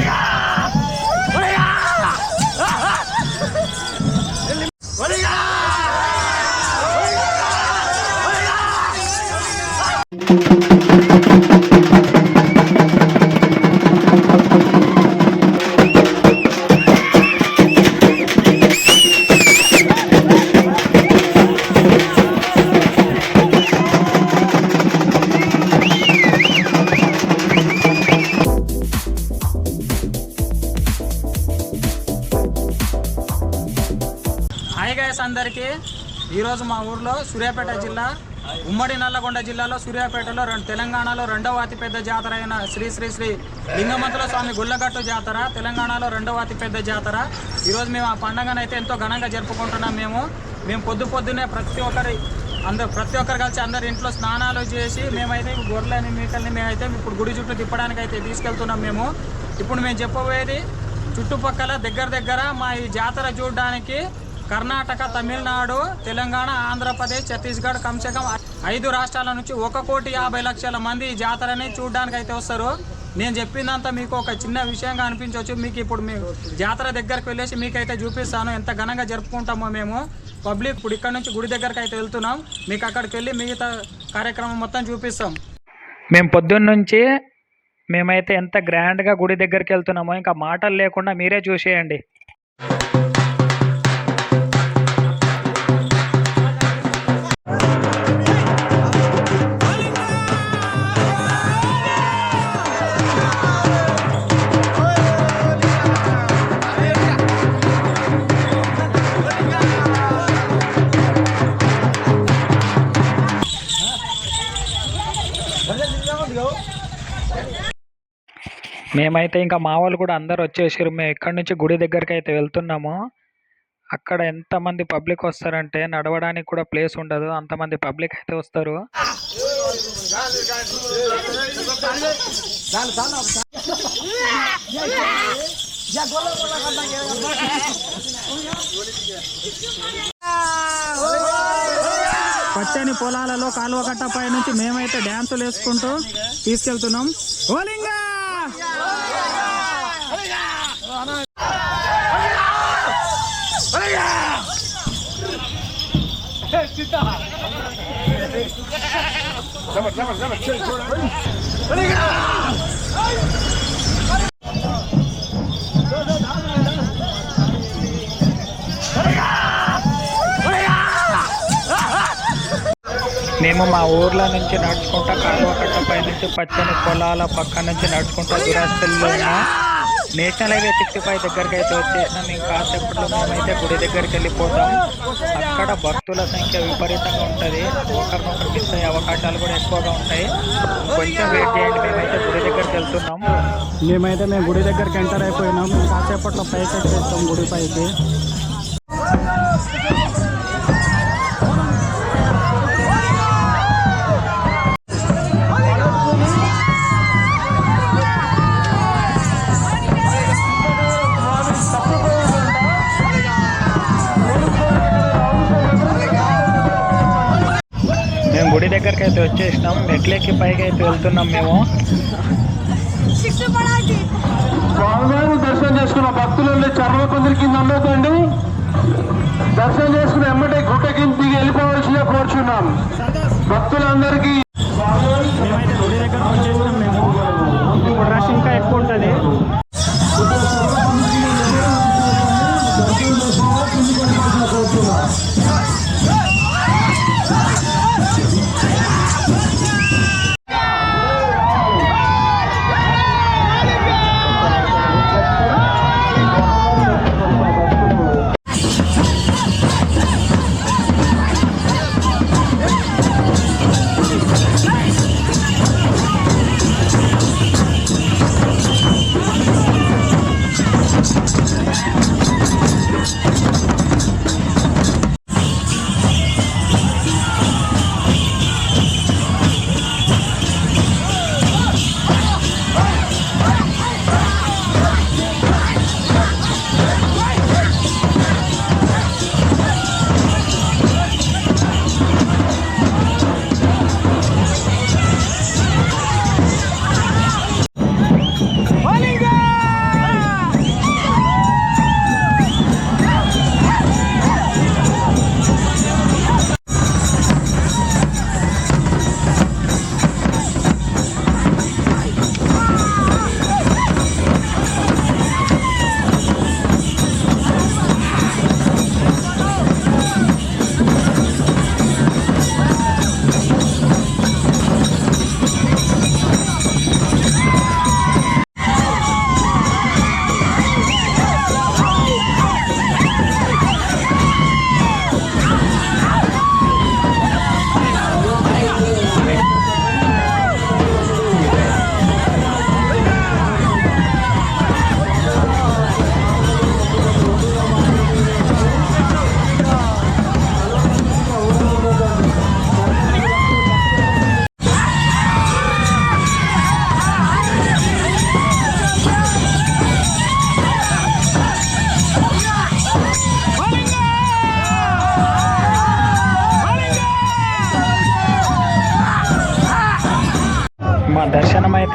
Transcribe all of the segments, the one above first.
Yeah. ఈరోజు మా ఊర్లో సూర్యాపేట జిల్లా ఉమ్మడి నల్లగొండ జిల్లాలో సూర్యాపేటలో రెండు తెలంగాణలో రెండవ అతిపెద్ద జాతర అయిన శ్రీ శ్రీ శ్రీ లింగమంతుల స్వామి గుళ్ళగట్టు జాతర తెలంగాణలో రెండవ అతిపెద్ద జాతర. ఈరోజు మేము ఆ పండుగను అయితే ఎంతో ఘనంగా జరుపుకుంటున్నాం మేము. మేము పొద్దు పొద్దునే ప్రతి ఒక్కరి అందరు ప్రతి ఒక్కరు కలిసి అందరి ఇంట్లో స్నానాలు చేసి మేమైతే గొర్రెలని మీకల్ని మేమైతే ఇప్పుడు గుడి చుట్టూ తిప్పడానికి అయితే తీసుకెళ్తున్నాం మేము. ఇప్పుడు మేము చెప్పబోయేది చుట్టుపక్కల దగ్గర దగ్గర మా ఈ జాతర చూడడానికి కర్ణాటక తమిళనాడు తెలంగాణ ఆంధ్రప్రదేశ్ ఛత్తీస్గఢ్ కమ్సే కమ్ ఐదు రాష్ట్రాల నుంచి ఒక కోటి యాభై లక్షల మంది ఈ జాతరని చూడడానికి అయితే వస్తారు. నేను చెప్పిందంతా మీకు ఒక చిన్న విషయంగా అనిపించవచ్చు. మీకు ఇప్పుడు మీ జాతర దగ్గరకు వెళ్ళేసి మీకైతే చూపిస్తాను. ఎంత ఘనంగా జరుపుకుంటామో మేము. పబ్లిక్ ఇప్పుడు ఇక్కడ నుంచి గుడి దగ్గరకు అయితే వెళ్తున్నాం. మీకు అక్కడికి వెళ్ళి మిగతా కార్యక్రమం మొత్తం చూపిస్తాం. మేము పొద్దున్న నుంచి మేమైతే ఎంత గ్రాండ్గా గుడి దగ్గరికి వెళ్తున్నామో ఇంకా మాటలు లేకుండా మీరే చూసేయండి. మేమైతే ఇంకా మా వాళ్ళు కూడా అందరు వచ్చేసారు మేము ఎక్కడి నుంచి గుడి దగ్గరికి అయితే వెళ్తున్నాము అక్కడ ఎంతమంది పబ్లిక్ వస్తారంటే నడవడానికి కూడా ప్లేస్ ఉండదు. అంతమంది పబ్లిక్ అయితే వస్తారు. పచ్చని పొలాలలో కాలువ కట్ట పై నుంచి మేమైతే డ్యాన్సులు వేసుకుంటూ తీసుకెళ్తున్నాం. ఓలింగా! మేము మా ఊర్లో నుంచి నడుచుకుంటా కాలువకట్ట పై నుంచి పచ్చని పొలాల పక్క నుంచి నడుచుకుంటా దురాస్తుల్లో నేషనల్ హైవే సిక్స్టీ ఫైవ్ దగ్గరికి అయితే వచ్చేసినాం. ఇంకా కాసేపట్లో మేమైతే గుడి దగ్గరికి వెళ్ళిపోతాం. అక్కడ భక్తుల సంఖ్య విపరీతంగా ఉంటుంది. ఒకరినొకరు మిస్ అయ్యే అవకాశాలు కూడా ఎక్కువగా ఉంటాయి. కొంచెం వెయిట్ చేయండి. మేమైతే గుడి దగ్గరికి వెళ్తున్నాం. మేమైతే మేము గుడి దగ్గరికి ఎంటర్ అయిపోయినాం. కాసేపట్లో పైకి వచ్చేస్తాం గుడి పైకి. గుడి దగ్గరికి అయితే వచ్చేసినాం. మెట్లెక్కి పైకి అయితే వెళ్తున్నాం మేము. స్వామివారిని దర్శనం చేసుకున్న భక్తులు చర్మ కొందరి కింద ఉండొద్దండి. దర్శనం చేసుకున్న ఎమ్మటే గుట్ట కింద దిగి వెళ్ళిపోవాల్సిందిగా కోరుచున్నాం. భక్తులందరికీ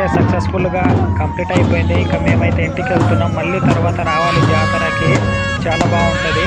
అయితే సక్సెస్ఫుల్గా కంప్లీట్ అయిపోయింది. ఇంకా మేమైతే ఇంటికి వెళ్తున్నాం. మళ్ళీ తర్వాత రావాలి జాతరకి. చాలా బాగుంటుంది.